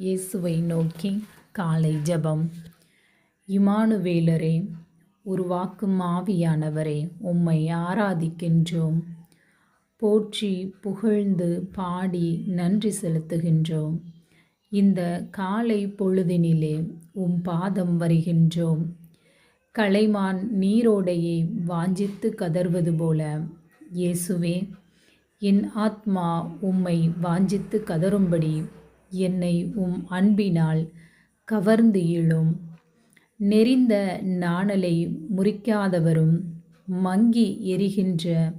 இயேசுவை நோக்கி காலை ஜெபம். இமானுவேலரே உருவாக்கும் ஆவியானவரே உம்மை ஆராதிக்கின்றோம். போற்றி புகழ்ந்து பாடி நன்றி செலுத்துகின்றோம். இந்த காலை பொழுதினிலே உம் பாதம் வருகின்றோம். கலைமான் நீரோடையை வாஞ்சித்து கதறுவது போல இயேசுவே என் ஆத்மா உம்மை வாஞ்சித்து கதறும்படி என்னை உம் அன்பினால் கவர்ந்து இழும். நெறிந்த நாணலை முறிக்காதவரும் மங்கி எரிகின்ற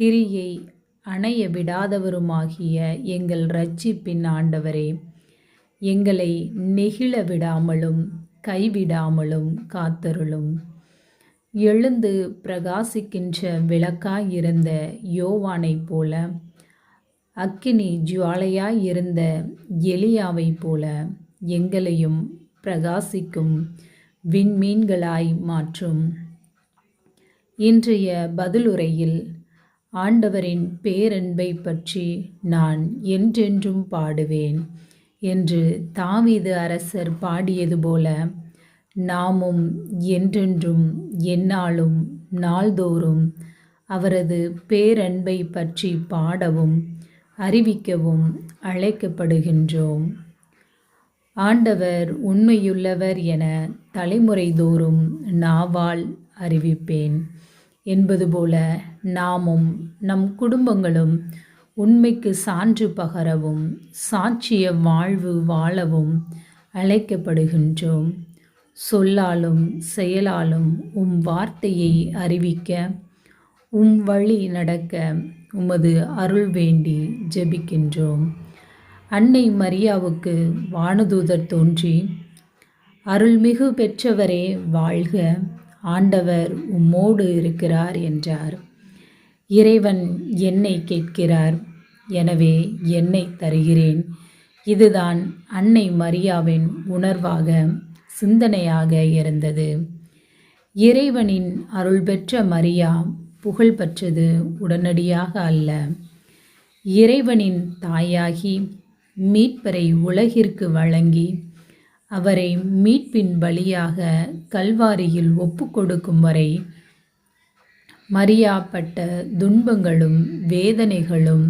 திரியை அணைய விடாதவருமாகிய எங்கள் இரட்சிப்பின் ஆண்டவரே எங்களை நெகிழ விடாமலும் கைவிடாமலும் காத்தருளும். எழுந்து பிரகாசிக்கின்ற விளக்காயிருந்த யோவானைப் போல அக்கினி ஜுவாலையாய் இருந்த எலியாவைப் போல எங்களையும் பிரகாசிக்கும் விண்மீன்களாய் மாற்றும். இன்றைய பதிலுரையில் ஆண்டவரின் பேரன்பை பற்றி நான் என்றென்றும் பாடுவேன் என்று தாவீது அரசர் பாடியது போல நாமும் என்றென்றும் எந்நாளும் நாள்தோறும் அவரது பேரன்பை பற்றி பாடவும் அறிவிக்கவும் அழைக்கப்படுகின்றோம். ஆண்டவர் உண்மையுள்ளவர் என தலைமுறை தோறும் நாவால் அறிவிப்பேன். என்பது போல நாமும் நம் குடும்பங்களும் உண்மைக்கு சான்று பகரவும் சாட்சிய வாழ்வு வாழவும் அழைக்கப்படுகின்றோம். சொல்லாலும் செயலாலும் உம் வார்த்தையை அறிவிக்க உம் வழி நடக்க உமது அருள் வேண்டி ஜெபிக்கின்றோம். அன்னை மரியாவுக்கு வானதூதர் தோன்றி அருள்மிகு பெற்றவரே வாழ்க! ஆண்டவர் உம்மோடு இருக்கிறார் என்றார். இறைவன் என்னை கேட்கிறார் எனவே என்னை தருகிறேன். இதுதான் அன்னை மரியாவின் உணர்வாக சிந்தனையாக இருந்தது. இறைவனின் அருள் பெற்ற மரியா புகழ் பெற்றது உடனடியாக அல்ல. இறைவனின் தாயாகி மீட்பரை உலகிற்கு வழங்கி அவரை மீட்பின் பலியாக கல்வாரியில் ஒப்பு கொடுக்கும் வரை மரியாப்பட்ட துன்பங்களும் வேதனைகளும்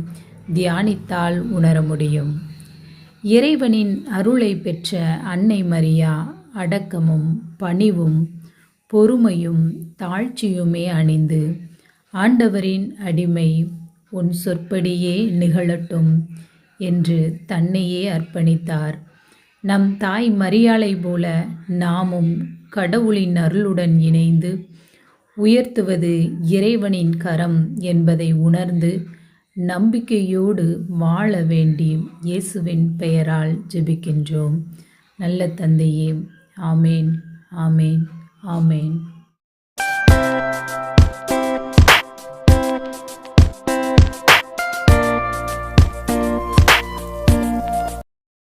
தியானித்தால் உணர முடியும். இறைவனின் அருளை பெற்ற அன்னை மரியா அடக்கமும் பணிவும் பொறுமையும் தாழ்ச்சியுமே அணிந்து ஆண்டவரின் அடிமை உன் சொற்படியே நிகழட்டும் என்று தன்னையே அர்ப்பணித்தார். நம் தாய் மரியாளை போல நாமும் கடவுளின் அருளுடன் இணைந்து உயர்த்துவது இறைவனின் கரம் என்பதை உணர்ந்து நம்பிக்கையோடு வாழ வேண்டி இயேசுவின் பெயரால் ஜெபிக்கின்றோம். நல்ல தந்தையே ஆமேன் ஆமேன் ஆமேன்.